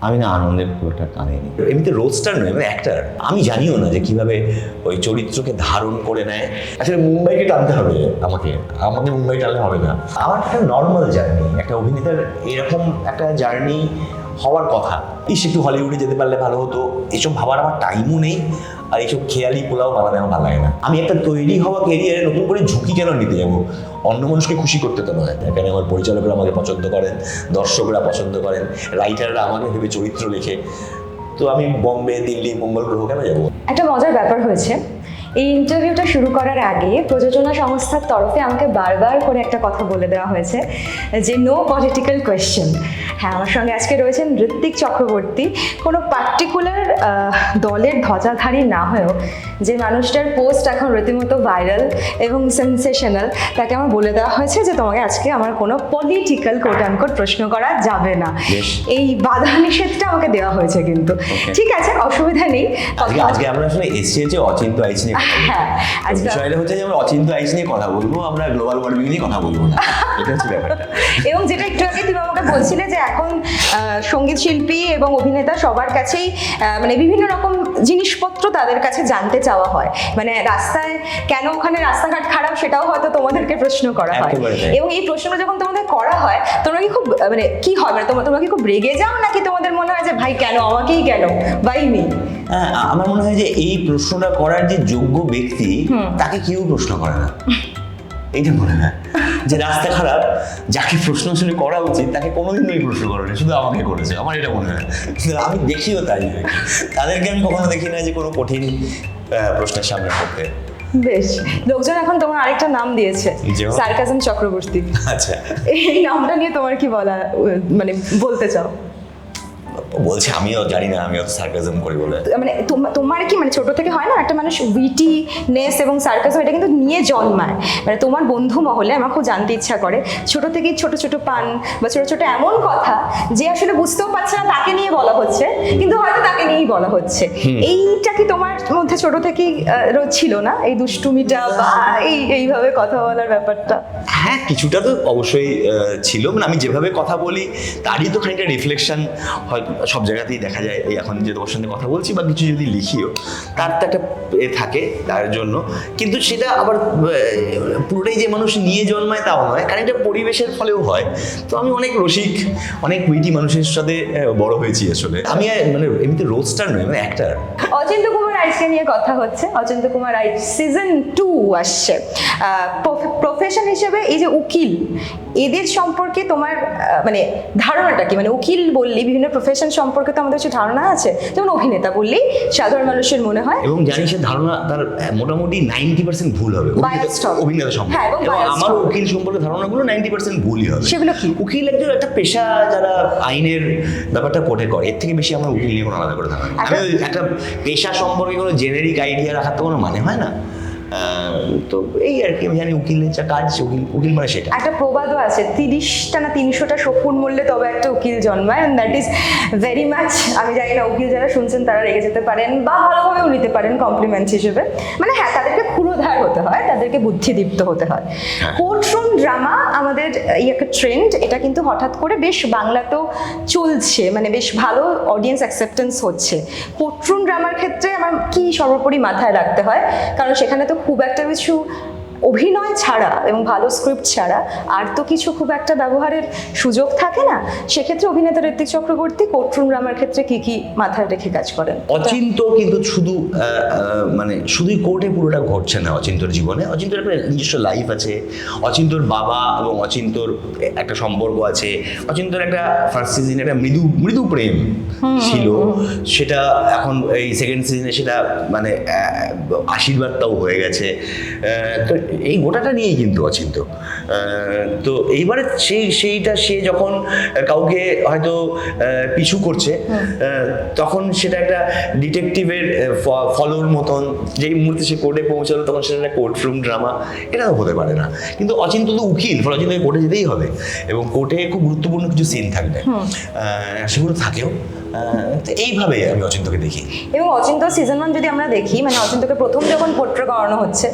আমি না আনন্দের খুব একটা কাঁদিনি এমনিতে রোস্টার নয় মানে অ্যাক্টার আমি জানিও না যে কীভাবে ওই চরিত্রকে ধারণ করে নেয়। আসলে মুম্বাইকে টানতে হবে আমাকে। আমাকে মুম্বাই টানলে হবে না। আমার একটা নর্মাল জার্নি একটা অভিনেতার এরকম একটা জার্নি হওয়ার কথা। ইস, একটু হলিউডে যেতে পারলে ভালো হতো। এসব ভাবার আমার টাইমও নেই। আর এইসব খেয়ালি পোলাও বানাতে আমার ভালো লাগে না। আমি একটা তৈরি হওয়া কেরিয়ারে নতুন করে ঝুঁকি কেন নিতে যাব? অন্য মানুষকে খুশি করতে তো নয়। এখানে আমার পরিচালকরা আমাকে পছন্দ করেন, দর্শকরা পছন্দ করেন রাইটাররা আমাকে ভেবে চরিত্র লেখে। তো আমি বম্বে, দিল্লি, মঙ্গল গ্রহ কেন যাব? একটা মজার ব্যাপার হয়েছে। এই ইন্টারভিউটা শুরু করার আগে প্রযোজনা সংস্থার তরফে আমাকে বারবার করে একটা কথা বলে দেওয়া হয়েছে যে নো পলিটিক্যাল কোয়েশ্চেন হ্যাঁ আমার সঙ্গে আজকে রয়েছেন ঋত্বিক চক্রবর্তী। কোনো পার্টিকুলার দলের ধ্বজাধারী না হয়েও যে মানুষটার পোস্ট এখন রীতিমতো ভাইরাল এবং সেন্সেশনাল তাকে আমার বলে দেওয়া হয়েছে যে তোমাকে আজকে আমার কোনো পলিটিক্যাল কোট আনকোট প্রশ্ন করা যাবে না। এই বাধা নিষেধটা আমাকে দেওয়া হয়েছে কিন্তু। ঠিক আছে অসুবিধা নেই। আজকে আমরা আসলে হচ্ছে অচিন্ত আইস হ্যাঁ, বিষয়টা হচ্ছে আমরা অচিন্ত আইস নিয়ে কথা বলব আমরা গ্লোবাল ওয়ার্মিং নিয়ে কথা বলব না। এটা হচ্ছে ব্যাপারটা। এবং যেটা একটু আগে তুমি আমাকে বলছিলে যে এখন সংগীত শিল্পী এবং অভিনেতা সবার কাছেই মানে বিভিন্ন রকম জিনিসপত্র তাদের কাছে জানতে চাওয়া হয়। মানে রাস্তায় কেন ওখানে রাস্তাঘাট খারাপ সেটাও হয়তো তোমাদেরকে প্রশ্ন করা হয়। এবং এই প্রশ্নটা যখন তোমাদের করা হয় তোমরা কি খুব মানে কি হয়? মানে তোমরা তোমরা কি খুব রেগে যাও নাকি তোমাদের মনে হয় যে ভাই কেন? আমাকেই কেন? বাই মি হ্যাঁ আমার মনে হয় যে এই প্রশ্নটা করার যে যোগ্য ব্যক্তি তাকে কেউ প্রশ্ন করে না। এইটা মনে হয়। যে রাস্তা খারাপ যাকে প্রশ্ন আসলে করা উচিত তাকে কোনোদিন ওই প্রশ্ন করেনি শুধু আমাকে করেছে আমার এটা মনে হয়। আমি দেখিও তাই তাদেরকে আমি কখনো দেখি না যে কোনো কঠিন প্রশ্নের সামনে পড়তে। বেশ। লোকজন এখন তোমার আরেকটা নাম দিয়েছে? সার্কাজম চক্রবর্তী। আচ্ছা। এই নামটা নিয়ে তোমার কি বলা মানে বলতে চাও? বলছে আমিও জানি না আমি অত সার্কাজম করি বলে। মানে তোমার কি মানে ছোট থেকে হয় না একটা মানুষ উইটিনেস এবং সার্কাসম এটা কিন্তু নিয়ে জন্মায়। মানে তোমার বন্ধু মহলে আমার খুব জানতে ইচ্ছা করে ছোট থেকেই ছোট ছোট পান বা ছোট ছোট এমন কথা যে আসলে বুঝতেও পারছে না তাকে নিয়ে বলা হচ্ছে কিন্তু হয়তো তাকে নিয়েই বলা হচ্ছে। এইটা কি তোমার মধ্যে ছোট থেকেই ছিল না? এই দুষ্টুমিটা বা এই এইভাবে কথা বলার ব্যাপারটা? হ্যাঁ কিছুটা তো অবশ্যই ছিল। মানে আমি যেভাবে কথা বলি তারই তো খানিকটা রিফ্লেকশন হয়তো সব জায়গাতেই দেখা যায়, এই এখন যে তোমার সঙ্গে কথা বলছি বা কিছু যদি লিখিও, তার তো একটা এ থাকে তার জন্য। কিন্তু সেটা আবার পুরোটাই যে মানুষ নিয়ে জন্মায় তাও নয়, কারণ এটা পরিবেশের ফলেও হয়। তো আমি অনেক রসিক, অনেক উইটি মানুষের সাথে বড় হয়েছি আসলে। আমি মানে এমনিতে রোস্টার নয় মানে অ্যাক্টার অচিন্ত কুমার রাইসকে নিয়ে কথা হচ্ছে। Achinta Kumar Rice season two আসছে। প্রফেশন হিসেবে এই যে উকিল, এদের সম্পর্কে তোমার মানে ধারণাটা কি? মানে উকিল বললি, বিভিন্ন প্রফেশন সম্পর্কে তো আমাদের কিছু ধারণা আছে। যেমন অভিনেতা বললেই সাধারণ মানুষের মনে হয়। এবং জানি সে ধারণা তার মোটামুটি নাইনটি পার্সেন্ট ভুল হবে। হবে। অভিনেতা সম্পর্কে। হ্যাঁ, এবং আমার উকিল সম্পর্কে ধারণাগুলো নাইনটি পার্সেন্ট ভুলই হবে। সেগুলো কি? উকিল একজন একটা পেশা যারা আইনের ব্যাপারটা কোর্টে করে এর থেকে বেশি আমার উকিল নিয়ে কোনো আলাদা করে ধারণা। আমি একটা- পেশা সম্পর্কে কোনো জেনেরিক আইডিয়া রাখার তো কোনো মানে হয় না। তো এই আর কি আমি জানি উকিলের যা কাজ উকিল উকিল মানে সেটা। একটা প্রবাদও আছে তিরিশটা না তিনশোটা শকুন মূল্যে তবে একটা উকিল জন্মায় and that is very much আমি জানি না উকিল যারা শুনছেন তারা রেগে যেতে পারেন বা ভালোভাবেও নিতে পারেন কমপ্লিমেন্ট হিসেবে। মানে হ্যাঁ তাদেরকে ক্ষুরোধার হতে হয় তাদেরকে বুদ্ধিদীপ্ত হতে হয়। কোর্টরুম ড্রামা আমাদের এই একটা ট্রেন্ড এটা কিন্তু হঠাৎ করে বেশ বাংলাতেও চলছে মানে বেশ ভালো অডিয়েন্স অ্যাকসেপ্টেন্স হচ্ছে। কোর্টরুম ড্রামার ক্ষেত্রে আমার কি সর্বোপরি মাথায় রাখতে হয়? কারণ সেখানে তো খুব একটা কিছু অভিনয় ছাড়া এবং ভালো স্ক্রিপ্ট ছাড়া আর তো কিছু খুব একটা ব্যবহারের সুযোগ থাকে না সেক্ষেত্রে অভিনেতা ঋত্বিক চক্রবর্তী কোর্টরুম ড্রামার ক্ষেত্রে কি কি মাথায় রেখে কাজ করেন? অচিন্ত কিন্তু শুধু মানে শুধুই কোর্টে পুরোটা ঘটছে না অচিন্তর জীবনে। অচিন্তর একটা নিজস্ব লাইফ আছে। অচিন্তর বাবা এবং অচিন্তর একটা সম্পর্ক আছে। অচিন্তর একটা ফার্স্ট সিজনে একটা মৃদু মৃদু প্রেম ছিল। সেটা এখন এই সেকেন্ড সিজনে সেটা মানে আশীর্বাদটাও হয়ে গেছে। তো এই গোটাটা নিয়েই কিন্তু অচিন্ত তো এইবারে সেই সেইটা সে যখন কাউকে হয়তো পিছু করছে তখন সেটা একটা ডিটেকটিভের ফলোর মতন যেই মুহূর্তে সে কোর্টে পৌঁছালো তখন সেটা একটা কোর্ট রুম ড্রামা এটা তো হতে পারে না। কিন্তু অচিন্ত তো উকিল ফলে অচিন্তকে কোর্টে যেতেই হবে। এবং কোর্টে খুব গুরুত্বপূর্ণ কিছু সিন থাকবে। সেগুলো থাকেও। এইভাবে আমি অচিন্তকে দেখি। এবং অচিন্ত সিজন ওয়ান যদি আমরা দেখি মানে অচিন্তকে প্রথম যখন পোট্রে করানো হচ্ছে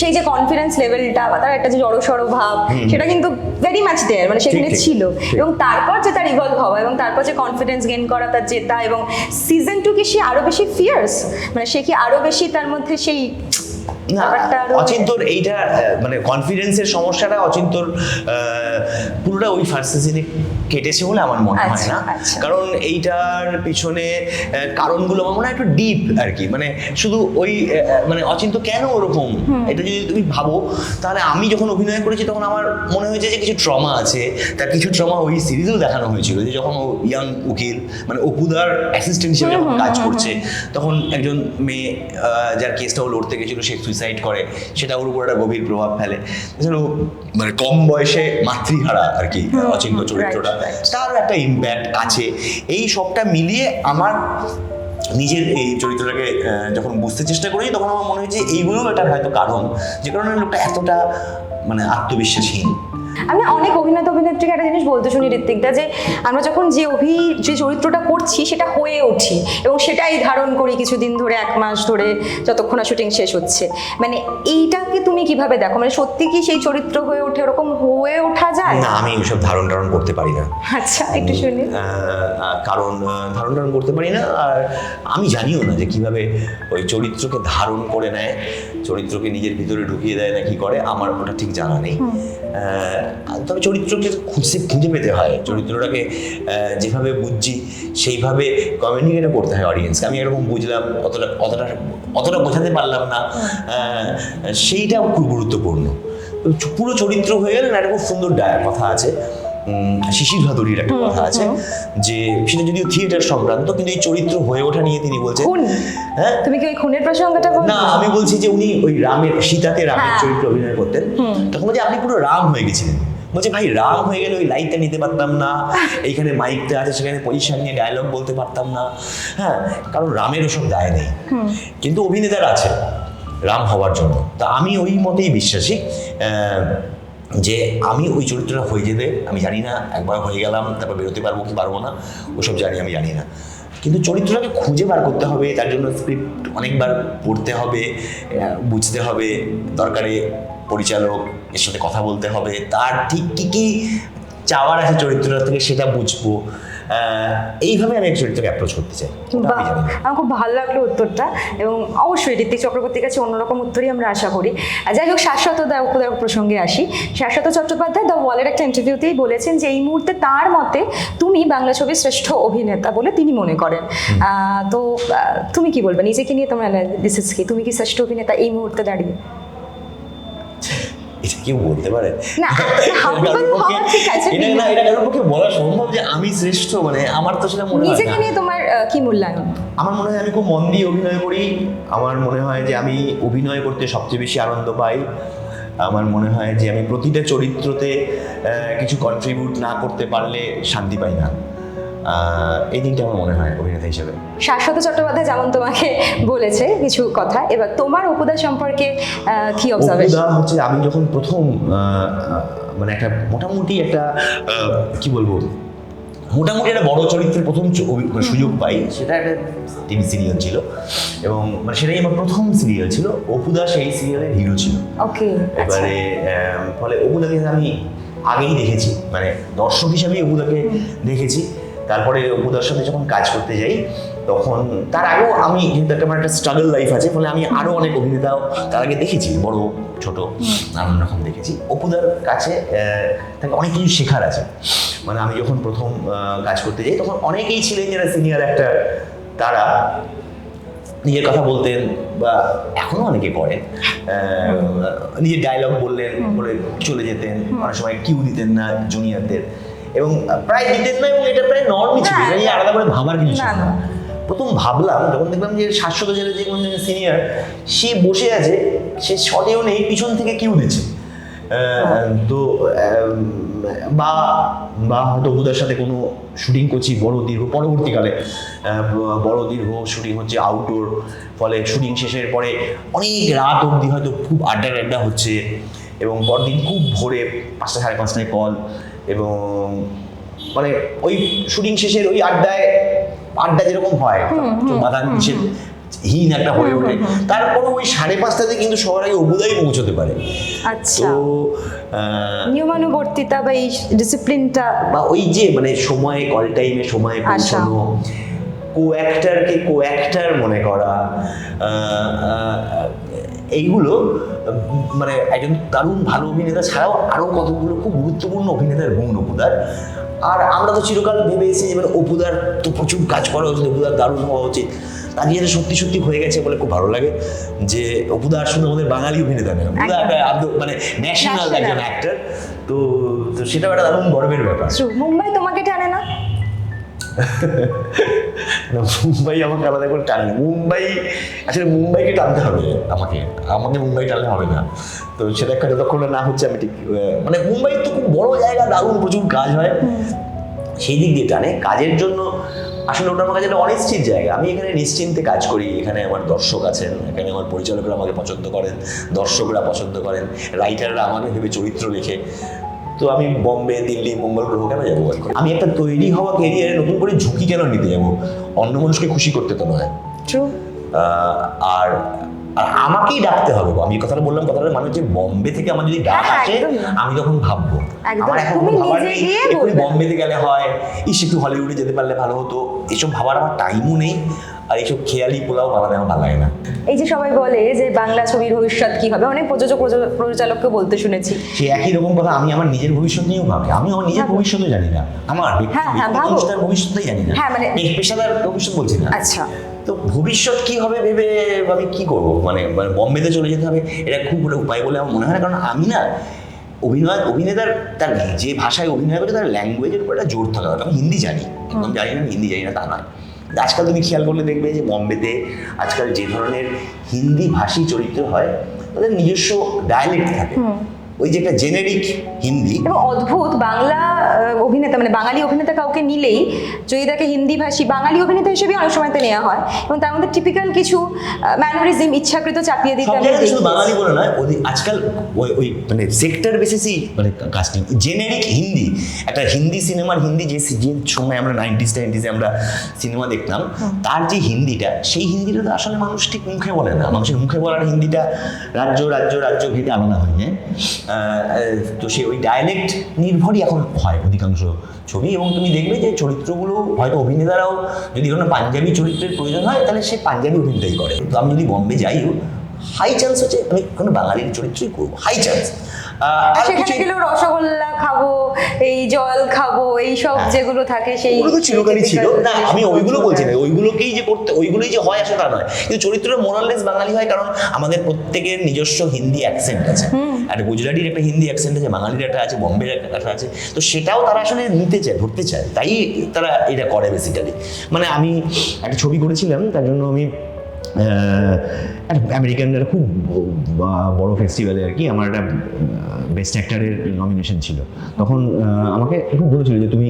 সেই যে কনফিডেন্স লেভেলটা বা তার একটা যে জড়সড় ভাব সেটা কিন্তু ভেরি মাচ দেয়ার মানে সেখানে ছিল। এবং তারপর যে তার ইভলভ হওয়া এবং তারপর যে কনফিডেন্স গেইন করা তার জেতা এবং সিজন টু কি সে আরও বেশি ফিয়ার্স মানে সে কি আরও বেশি তার মধ্যে সেই না অচিন্তর এইটা মানে কনফিডেন্সের সমস্যাটা অচিন্তর পুরোটা ওই ফার্স্ট সিজনে কেটেছে বলে আমার মনে হয় আচ্ছা, না। আচ্ছা। কারণ এইটার পিছনে কারণগুলো আমার মনে হয় একটু ডিপ আর কি মানে শুধু ওই মানে অচিন্ত কেন ওরকম? এটা যদি তুমি ভাবো তাহলে আমি যখন অভিনয় করেছি তখন আমার মনে হয়েছে যে কিছু ট্রমা আছে। তার কিছু ট্রমা ওই সিরিজেও দেখানো হয়েছিল যে যখন ও ইয়াং উকিল মানে অপুদার অ্যাসিস্ট্যান্ট হিসেবে যখন কাজ করছে তখন একজন মেয়ে আহ, যার কেসটা ও লড়তে গেছিল সে সুইসাইড করে সেটা ওর উপর একটা গভীর প্রভাব ফেলে। এছাড়াও মানে কম বয়সে মাতৃহারা আর কি অচিন্ত চরিত্রটা right, right. তার একটা ইম্প্যাক্ট আছে। এই সবটা মিলিয়ে আমার নিজের এই চরিত্রটাকে যখন বুঝতে চেষ্টা করি তখন আমার মনে হয়েছে এইগুলোও একটা হয়তো কারণ। যে কারণে লোকটা এতটা মানে আত্মবিশ্বাসহীন। আমি অনেক অভিনেতা অভিনেত্রীকে একটা জিনিস বলতে শুনি ঋত্বিকদা যে আমরা যখন যে অভি যে চরিত্রটা করছি সেটা হয়ে উঠি এবং সেটাই ধারণ করি কিছুদিন ধরে এক মাস ধরে যতক্ষণ না শুটিং শেষ হচ্ছে। মানে এইটাকে তুমি কীভাবে দেখো? মানে সত্যি কি সেই চরিত্র হয়ে ওঠে? ওরকম হয়ে ওঠা যায়? না আমি ওইসব ধারণ টারণ করতে পারি না। আচ্ছা একটু শুনি। কারণ ধারণ ধারণ করতে পারি না। আর আমি জানিও না যে কীভাবে ওই চরিত্রকে ধারণ করে নেয়। চরিত্রকে নিজের ভিতরে ঢুকিয়ে দেয় না কি করে? আমার ওটা ঠিক জানা নেই। তবে চরিত্রকে খুঁজে খুঁজে পেতে হয়। চরিত্রটাকে যেভাবে বুঝছি সেইভাবে কমিউনিকেটও করতে হয় অডিয়েন্সকে আমি এরকম বুঝলাম অতটা অতটা অতটা বোঝাতে পারলাম না। আহ, সেইটা খুব গুরুত্বপূর্ণ। পুরো চরিত্র হয়ে গেলে না একটা খুব সুন্দর কথা আছে। শিশির ভাদুরীর একটা কথা আছে যে সেটা যদিও থিয়েটার সংক্রান্ত কিন্তু এই চরিত্র হয়ে ওঠা নিয়ে তিনি বলছেন হ্যাঁ? তুমি কি ওই খুনের প্রসঙ্গটা বল না আমি বলছি যে উনি ওই রামের সীতাতে রামের হ্যাঁ। চরিত্র অভিনয় করতেন। তখন বলছে আপনি পুরো রাম হয়ে গেছিলেন। বলছে ভাই রাম হয়ে গেলে ওই লাইটটা নিতে পারতাম না এইখানে মাইকটা আছে সেখানে পজিশন নিয়ে ডায়লগ বলতে পারতাম না। হ্যাঁ কারণ রামের ওসব দায় নেই। কিন্তু অভিনেতার আছে রাম হওয়ার জন্য। তা আমি ওই মতেই বিশ্বাসী। আহ, যে আমি ওই চরিত্রটা হয়ে যেতে, আমি জানি না, একবার হয়ে গেলাম, তারপর বেরোতে পারব কি পারব না, ওসব জানি, আমি জানি না। কিন্তু চরিত্রটাকে খুঁজে বার করতে হবে, তার জন্য স্ক্রিপ্ট অনেকবার পড়তে হবে বুঝতে হবে, দরকারে পরিচালক এর সাথে কথা বলতে হবে, তার ঠিক কী কী চাওয়ার আছে চরিত্রটা থেকে সেটা বুঝব। এইভাবে আমি এক চরিত্রকে অ্যাপ্রোচ করতে চাই। আমার খুব ভালো লাগল উত্তরটা এবং অবশ্যই ঋত্বিক চক্রবর্তীর কাছে অন্যরকম উত্তরই আমরা আশা করি। যাই হোক শাশ্বত দা উপদায়ক প্রসঙ্গে আসি। শাশ্বত চট্টোপাধ্যায় দ্য ওয়ালের একটা ইন্টারভিউতেই বলেছেন যে এই মুহূর্তে তার মতে তুমি বাংলা ছবির শ্রেষ্ঠ অভিনেতা বলে তিনি মনে করেন। তো তুমি কি বলবে? নিজেকে নিয়ে তোমার অ্যানালিসিস কি? তুমি কি শ্রেষ্ঠ অভিনেতা এই মুহূর্তে দাঁড়িয়ে? কেউ বলতে পারে? না, কারোর humble পক্ষে- হওয়া ঠিক আছে, এটা না এটা কারোর পক্ষে বলা সম্ভব যে আমি শ্রেষ্ঠ মানে আমার তো সেটা মনে হয় নিজেকে নিয়ে তোমার কি মূল্যায়ন? আমার মনে হয় আমি খুব মন দিয়ে অভিনয় করি। আমার মনে হয় যে আমি অভিনয় করতে সবচেয়ে বেশি আনন্দ পাই। আমার মনে হয় যে আমি প্রতিটা চরিত্রতে কিছু কন্ট্রিবিউট না করতে পারলে শান্তি পাই না। এই দিনটা আমার মনে হয় অভিনেতা হিসেবে। শাশ্বত চট্টোপাধ্যায় যেমন তোমাকে বলেছে কিছু কথা এবার তোমার উপদা সম্পর্কে কি অবজারভেশন হচ্ছে আমি যখন প্রথম মানে একটা মোটামুটি একটা কি বলব মোটামুটি একটা বড় চরিত্রের প্রথম মানে সুযোগ পাই। সেটা একটা টিভি সিরিয়াল ছিল এবং মানে সেটাই আমার প্রথম সিরিয়াল ছিল। অপুদা সেই সিরিয়ালের হিরো ছিল। ওকে এবারে ফলে অপুদাকে আমি আগেই দেখেছি। মানে দর্শক হিসাবেই অপুদাকে দেখেছি। তারপরে অপুদার সাথে যখন কাজ করতে যাই তখন তার আগেও আমি যেহেতু একটা আমার একটা স্ট্রাগল লাইফ আছে ফলে আমি আরও অনেক অভিনেতাও তার আগে দেখেছি বড় ছোট নানান রকম দেখেছি। অপুদার কাছে তাকে অনেক কিছু শেখার আছে। মানে আমি যখন প্রথম কাজ করতে যাই তখন অনেকেই ছিলেন যারা সিনিয়র অ্যাক্টার তারা নিজের কথা বলতেন বা এখনও অনেকে করেন নিজের ডায়লগ বললেন বলে চলে যেতেন। অনেক সময় কিউ দিতেন না জুনিয়রদের এবং প্রায় দিতেন না এবং এটা প্রায় নর্মই ছিল এটা নিয়ে আলাদা করে ভাবার কিছু ছিল না। প্রথম ভাবলাম যখন দেখলাম যে শাশ্বত জেলে যে কোনো সিনিয়র সে বসে আছে সে শটেও নেই পিছন থেকে কিউ দিচ্ছে তো বা বা হয়তো ওদের সাথে কোনো শুটিং করছি বড় দীর্ঘ পরবর্তীকালে বড় দীর্ঘ শুটিং হচ্ছে আউটডোর ফলে শুটিং শেষের পরে অনেক রাত অবধি হয়তো খুব আড্ডা আড্ডা হচ্ছে এবং পরদিন খুব ভোরে পাঁচটা সাড়ে পাঁচটায় কল এবং মানে ওই শুটিং শেষের ওই আড্ডায় আড্ডা যেরকম হয় নিষেধ হীন একটা হয়ে ওঠে। তারপর ওই সাড়ে পাঁচটাতে কিন্তু সবার আগে অবুদাই পৌঁছতে পারে। আচ্ছা। তো নিয়মানুবর্তিতা বা এই ডিসিপ্লিনটা বা ওই যে মানে সময়ে কল টাইমে সময়ে। পৌঁছানো কো অ্যাক্টারকে কো অ্যাক্টার মনে করা এইগুলো মানে একজন দারুণ ভালো অভিনেতা ছাড়াও আরও কতগুলো খুব গুরুত্বপূর্ণ অভিনেতার গুণ অপুদার। আর আমরা তো চিরকাল ভেবে এসেছি যে মানে অপুদার তো প্রচুর কাজ করা উচিত অপুদার দারুণ হওয়া উচিত। আজকে এটা সত্যি সত্যি হয়ে গেছে বলে খুব ভালো লাগে যে অপুদার শুধু আমাদের বাঙালি অভিনেতা নয় অপুদা মানে ন্যাশনাল. একজন অ্যাক্টর তো তো সেটাও একটা দারুণ গর্বের ব্যাপার। মুম্বাই তোমাকে টানে না, মুম্বাই আমাকে আলাদা করে টানে মুম্বাই আসলে মুম্বাইকে টানতে হবে আমাকে। আমাকে মুম্বাই টানলে হবে না। তো সেটা একটা যতক্ষণ না হচ্ছে আমি ঠিক মানে মুম্বাই তো খুব বড় জায়গা দারুণ প্রচুর কাজ হয়। সেই দিক দিয়ে টানে। কাজের জন্য আসলে ওটা আমার কাছে একটা অনিশ্চিত জায়গা। আমি এখানে নিশ্চিন্তে কাজ করি। এখানে আমার দর্শক আছেন এখানে আমার পরিচালকরা আমাকে পছন্দ করেন দর্শকরা পছন্দ করেন রাইটাররা আমাকে ভেবে চরিত্র লেখে। তো আমি বম্বে দিল্লি মঙ্গল গ্রহ কেন যাব আমি একটা তৈরি হওয়া কেরিয়ারে নতুন করে ঝুঁকি কেন নিতে যাব? অন্য মানুষকে খুশি করতে তো নয়। আর আর আমাকেই ডাকতে হবে আমি কথাটা বললাম কথাটা মানে যে বম্বে থেকে আমার যদি ডাক হ্যাঁ, আসে আমি তখন ভাববো। আমার এখন ভাবার নেই। বম্বেতে গেলে হয় ইস একটু হলিউডে যেতে পারলে ভালো হতো। এসব ভাবার আমার টাইমও নেই। আর এইসব খেয়ালি পোলাও বানাতে আমার ভালো লাগে না। এই যে সবাই বলে যে বাংলা ছবির ভবিষ্যৎ কি হবে অনেক প্রযোজক প্রযোজক- প্রযোজককে বলতে শুনেছি। সে একই রকম কথা আমি আমার নিজের ভবিষ্যৎ নিয়েও ভাবি। আমি আমার নিজের ভাবো। ভবিষ্যৎও জানি না। আমার হ্যাঁ, হ্যাঁ, ব্যক্তিগত ভাবো। অনুষ্ঠানের জানি না। হ্যাঁ, মানে- পেশাদার ভবিষ্যৎ বলছি না। আচ্ছা। তো ভবিষ্যৎ কি হবে ভেবে আমি কি করব? মানে মানে বম্বেতে চলে যেতে হবে এটা খুব বড় উপায় বলে আমার মনে হয় না। কারণ আমি না অভিনয় অভিনেতার তার যে ভাষায় অভিনয় করে তার ল্যাঙ্গুয়েজের উপর একটা জোর থাকা দরকার। আমি হিন্দি জানি। একদম জানি না হিন্দি জানি না তা নয়। আজকাল তুমি খেয়াল করলে দেখবে যে বম্বেতে আজকাল যে ধরনের হিন্দি ভাষী চরিত্র হয়, তাদের নিজস্ব ডায়ালেক্ট থাকে। ওই যে একটা জেনেরিক হিন্দি। এবং অদ্ভুত বাংলা অভিনেতা মানে বাঙালি অভিনেতা কাউকে নিলেই যদি তাকে হিন্দি ভাষী বাঙালি অভিনেতা হিসেবে অনেক সময়তে নেওয়া হয় এবং তার মধ্যে টিপিক্যাল কিছু ম্যানারিজম ইচ্ছাকৃত চাপিয়ে দিতে শুধু বাঙালি বলে নয় ওই আজকাল ওই ওই মানে সেক্টর বেসিসই মানে কাস্টিং জেনেরিক হিন্দি একটা হিন্দি সিনেমার হিন্দি যে যে সময় আমরা নাইনটিস নাইনটিসে আমরা সিনেমা দেখতাম তার যে হিন্দিটা সেই হিন্দিটা তো আসলে মানুষ ঠিক মুখে বলে না। মানুষের মুখে বলার হিন্দিটা রাজ্য রাজ্য রাজ্য ভেদে আলাদা হয় হ্যাঁ? তো সে ওই ডায়ালেক্ট নির্ভরই এখন হয় অধিকাংশ ছবি এবং তুমি দেখবে যে চরিত্রগুলো হয়তো অভিনেতারাও যদি কোনো পাঞ্জাবি চরিত্রের প্রয়োজন হয়, তাহলে সে পাঞ্জাবি অভিনেতাই করে। তো আমি যদি বম্বে যাই হাই চান্স হচ্ছে আমি কোনো বাঙালির চরিত্রই করব। হাই চান্স সেখানে গেলেও রসগোল্লা খাব এই জল খাব এই সব হ্যাঁ। যেগুলো থাকে সেই ওগুলো চিরকালই ছিল। না আমি ওইগুলো বলছি না। ওইগুলোকেই যে করতে ওইগুলোই যে হয় আসলে তা নয়। কিন্তু চরিত্রটা মোরাললেস বাঙালি হয় কারণ আমাদের প্রত্যেকের নিজস্ব হিন্দি অ্যাকসেন্ট আছে। একটা গুজরাটির একটা হিন্দি অ্যাকসেন্ট আছে বাঙালির একটা আছে বম্বের একটা আছে। তো সেটাও তারা আসলে নিতে চায় ধরতে চায়। তাই তারা এটা করে বেসিক্যালি মানে আমি একটা ছবি করেছিলাম তার জন্য আমি আমেরিকান একটা খুব বড় ফেস্টিভ্যালে আর কি আমার একটা বেস্ট অ্যাক্টারের নমিনেশন ছিল। তখন আমাকে খুব বলেছিল যে তুমি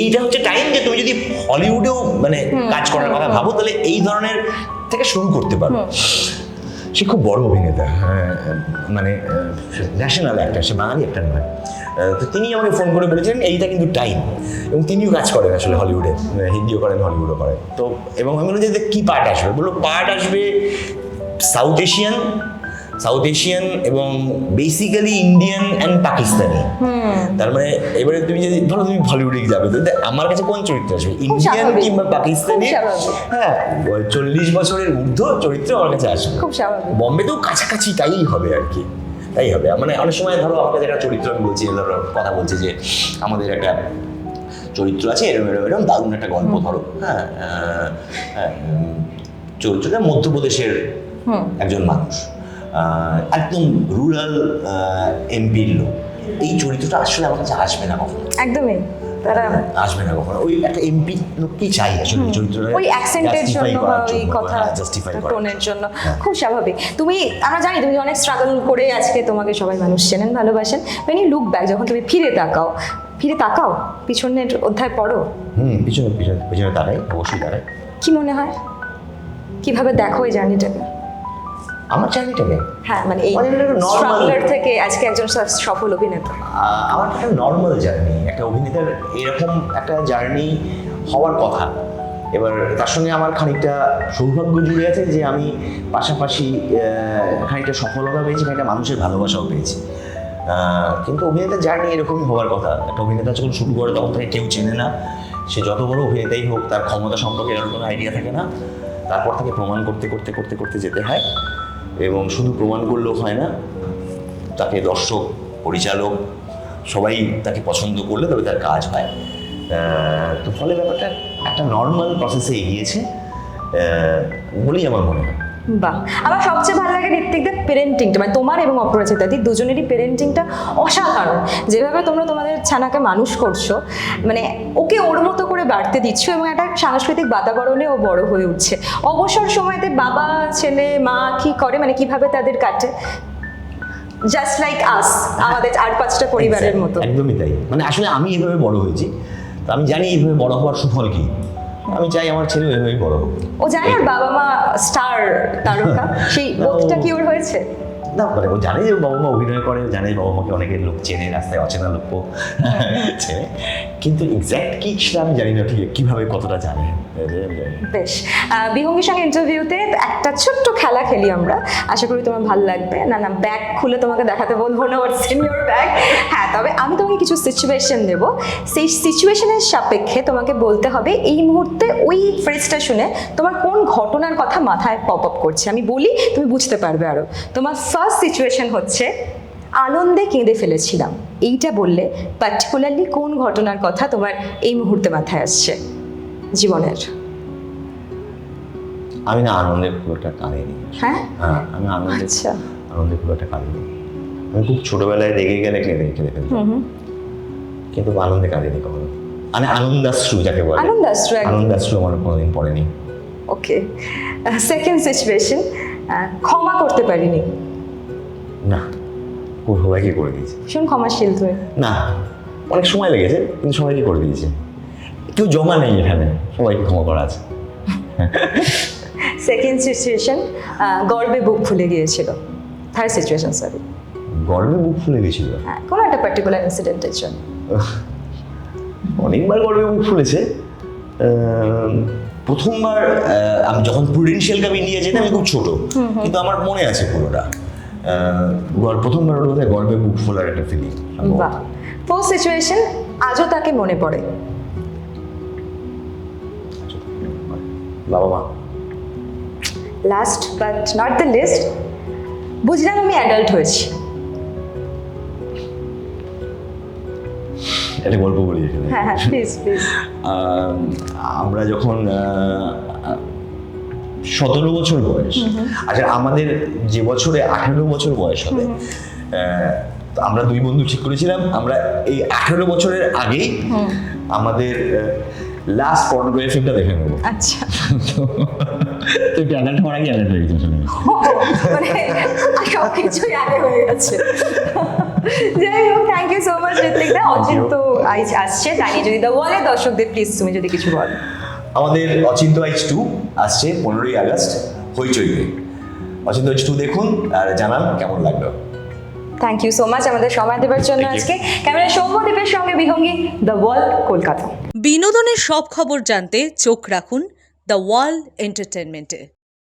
এইটা হচ্ছে টাইম যে তুমি যদি হলিউডেও মানে কাজ করার কথা ভাবো তাহলে এই ধরনের থেকে শুরু করতে পারো। সে খুব বড় অভিনেতা হ্যাঁ, মানে ন্যাশনাল অ্যাক্টার সে বাঙালি অ্যাক্টার নয়। তো তিনি আমাকে ফোন করে বলেছিলেন এইটা কিন্তু টাইম এবং তিনিও কাজ করেন আসলে হলিউডে হিন্দিও করেন হলিউডও করেন। তো এবং আমি বললাম যে কী পার্ট আসবে? বলল পার্ট আসবে সাউথ এশিয়ান সাউথ এশিয়ান এবং বেসিক্যালি ইন্ডিয়ান অ্যান্ড পাকিস্তানি তার মানে এবারে তুমি যদি ধরো তুমি বলিউডে যাবে তো আমার কাছে কোন চরিত্র আসবে? ইন্ডিয়ান কিংবা পাকিস্তানি হ্যাঁ চল্লিশ বছরের ঊর্ধ্ব চরিত্র আমার কাছে আসবে। খুব স্বাভাবিক। বম্বেতেও কাছাকাছি তাই হবে আর কি। তাই হবে। মানে অনেক সময় ধরো আপনাদের একটা চরিত্র আমি বলছি ধরো কথা বলছি যে আমাদের একটা চরিত্র আছে এরম এরম এরম দারুণ একটা গল্প ধরো হ্যাঁ চরিত্রটা মধ্যপ্রদেশের একজন মানুষ একদম রুরাল এমপির লোক। এই চরিত্রটা আসলে আমার কাছে আসবে না কখনো। একদমই। আসবে না কখনো। ওই একটা এমপি চাই আসলে চরিত্রটা? ওই অ্যাকসেন্টের জন্য ওই কথা জাস্টিফাই টোনের জন্য। খুব স্বাভাবিক। তুমি আমরা জানি তুমি অনেক স্ট্রাগল করে আজকে তোমাকে সবাই মানুষ চেনেন ভালোবাসেন। মানে লুক ব্যাক যখন তুমি ফিরে তাকাও ফিরে তাকাও পিছনের অধ্যায় পড়ো। হুম পিছনে পিছনে পিছনে দাঁড়াই অবশ্যই দাঁড়াই কি মনে হয়? কীভাবে দেখো এই জার্নিটাকে আমার চাকরিটাকে হ্যাঁ মানে এই স্ট্রাগলার থেকে আজকে একজন সফল অভিনেতা। আমার একটা নর্মাল জার্নি একটা অভিনেতার এরকম একটা জার্নি হওয়ার কথা। এবার তার সঙ্গে আমার খানিকটা সৌভাগ্য জুড়ে আছে যে আমি পাশাপাশি খানিকটা সফলতা পেয়েছি, খানিকটা মানুষের ভালোবাসাও পেয়েছি। কিন্তু অভিনেতার জার্নি এরকমই হওয়ার কথা। একটা অভিনেতা যখন শুরু করে তখন তাকে কেউ চেনে না। সে যত বড় অভিনেতাই হোক, তার ক্ষমতা সম্পর্কে এর কোনো আইডিয়া থাকে না। তারপর তাকে প্রমাণ করতে করতে করতে করতে যেতে হয় এবং শুধু প্রমাণ করলেও হয় না, তাকে দর্শক, পরিচালক সবাই তাকে পছন্দ করলে তবে তার কাজ হয়। তো ফলে ব্যাপারটা একটা নর্মাল প্রসেসে এগিয়েছে বলেই আমার মনে হয়। বাহ! আমার সবচেয়ে ভালো লাগে ঋত্বিকদের পেরেন্টিংটা মানে তোমার এবং অপরাজিতাদি দুজনেরই পেরেন্টিংটা অসাধারণ। যেভাবে তোমরা তোমাদের ছানাকে মানুষ করছ মানে ওকে ওর মতো করে বাড়তে দিচ্ছ এবং একটা সাংস্কৃতিক বাতাবরণে ও বড় হয়ে উঠছে। অবসর সময়তে বাবা, ছেলে, মা কি করে? মানে কীভাবে তাদের কাটে? জাস্ট লাইক আস আমাদের আর পাঁচটা পরিবারের মতো। একদমই তাই। মানে আসলে আমি এভাবে বড় হয়েছি। তো আমি জানি এইভাবে বড় হওয়ার সুফল কি। আমি চাই আমার ছেলে এভাবেই বড় হোক। ও জানে আর বাবা মা স্টার তারকা। সেই বোধটা কি ওর হয়েছে? না মানে ও জানে যে বাবা মা অভিনয় করে জানে বাবা মাকে অনেকের লোক চেনে রাস্তায় অচেনা লোক চেনে। কিন্তু এক্স্যাক্ট কি সেটা আমি জানি না ঠিক কীভাবে কতটা জানে। বেশ। বিহঙ্গীর সঙ্গে ইন্টারভিউতে একটা ছোট্ট খেলা খেলি আমরা। আশা করি তোমার ভালো লাগবে। না না ব্যাগ খুলে তোমাকে দেখাতে বলব না ওর সিনিয়র ব্যাগ হ্যাঁ তবে আমি তোমাকে কিছু সিচুয়েশন দেব। সেই সিচুয়েশনের সাপেক্ষে তোমাকে বলতে হবে এই মুহূর্তে ওই ফ্রেজটা শুনে তোমার কোন ঘটনার কথা মাথায় পপ আপ করছে? আমি বলি তুমি বুঝতে পারবে আরও। তোমার ফার্স্ট সিচুয়েশন হচ্ছে আনন্দে কেঁদে ফেলেছিলাম। এইটা বললে পার্টিকুলারলি কোন ঘটনার কথা তোমার এই মুহূর্তে মাথায় আসছে? জীবনের। আমি না আনন্দের একটা কাঁদিনি। হ্যাঁ? হ্যাঁ আমি আনন্দের আচ্ছা। আনন্দে খুব একটা কাঁদিনি। আমি খুব ছোটবেলায় রেগে গেলে কেঁদে কেঁদে ফেলতাম। কিন্তু আনন্দে কাঁদিনি কখনো। মানে আনন্দাশ্রু যাকে বলে। আনন্দাশ্রু আনন্দাশ্রু আমার কোনোদিন পড়েনি। ওকে সেকেন্ড সিচুয়েশন ক্ষমা করতে পারিনি। না খুব সবাইকে করে দিয়েছে? ভীষণ ক্ষমাশীল তুই। না অনেক সময় লেগেছে কিন্তু সবাইকে করে দিয়েছে? কেউ জমা নেই এখানে সবাইকে ক্ষমা করা আছে? সেকেন্ড সিচুয়েশন গর্বে বুক ফুলে গিয়েছিল। থার্ড সিচুয়েশন সরি গর্বে বুক ফুলে গেছিল হ্যাঁ কোনো একটা পার্টিকুলার ইনসিডেন্টের জন্য। অনেকবার গর্বে বুক ফুলেছে। প্রথমবার আমি যখন প্রুডেন্সিয়াল কাপ ইন্ডিয়া যেতাম আমি খুব ছোট। কিন্তু আমার মনে আছে পুরোটা। প্রথমবার ওর বোধহয় গর্বে বুক ফোলার একটা ফিলিং বাহ। ফোর্থ সিচুয়েশন আজও তাকে মনে পড়ে। বাবা মা। Last but not the least বুঝলাম আমি অ্যাডাল্ট হয়েছি। একটা গল্প বলি এখানে। হ্যাঁ হ্যাঁ প্লিজ প্লিজ আমরা যখন সতেরো বছর বয়স। আচ্ছা আমাদের যে বছরে আঠেরো বছর বয়স হবে আমরা দুই বন্ধু ঠিক করেছিলাম আমরা এই আঠেরো বছরের আগেই আমাদের লাস্ট পর্নোগ্রাফিটা দেখে নেব। আচ্ছা। তো অ্যাডাল্ট হওয়ার আগে অ্যাডাল্ট হয়ে গেছে মানে সব কিছুই আগে হয়ে গেছে। যাই হোক থ্যাংক ইউ সো মাচ ঋত্বিকদা। অচিন্ত আইজ আসছে। নিয়ে যদি দা ওয়ালে দর্শকদের প্লিজ তুমি যদি কিছু বলো। আমাদের অচিন্ত আইচ টু আসছে পনেরোই আগস্ট হইচইতে অচিন্ত আইচ টু দেখুন আর জানান কেমন লাগল। থ্যাংক ইউ সো মাচ আমাদের সময় দেবার জন্য আজকে। ক্যামেরা সৌম্যদীপের সঙ্গে বিহঙ্গী দ্য ওয়ার্ল্ড কলকাতা বিনোদনের সব খবর জানতে চোখ রাখুন দ্য ওয়ার্ল্ড এন্টারটেনমেন্টে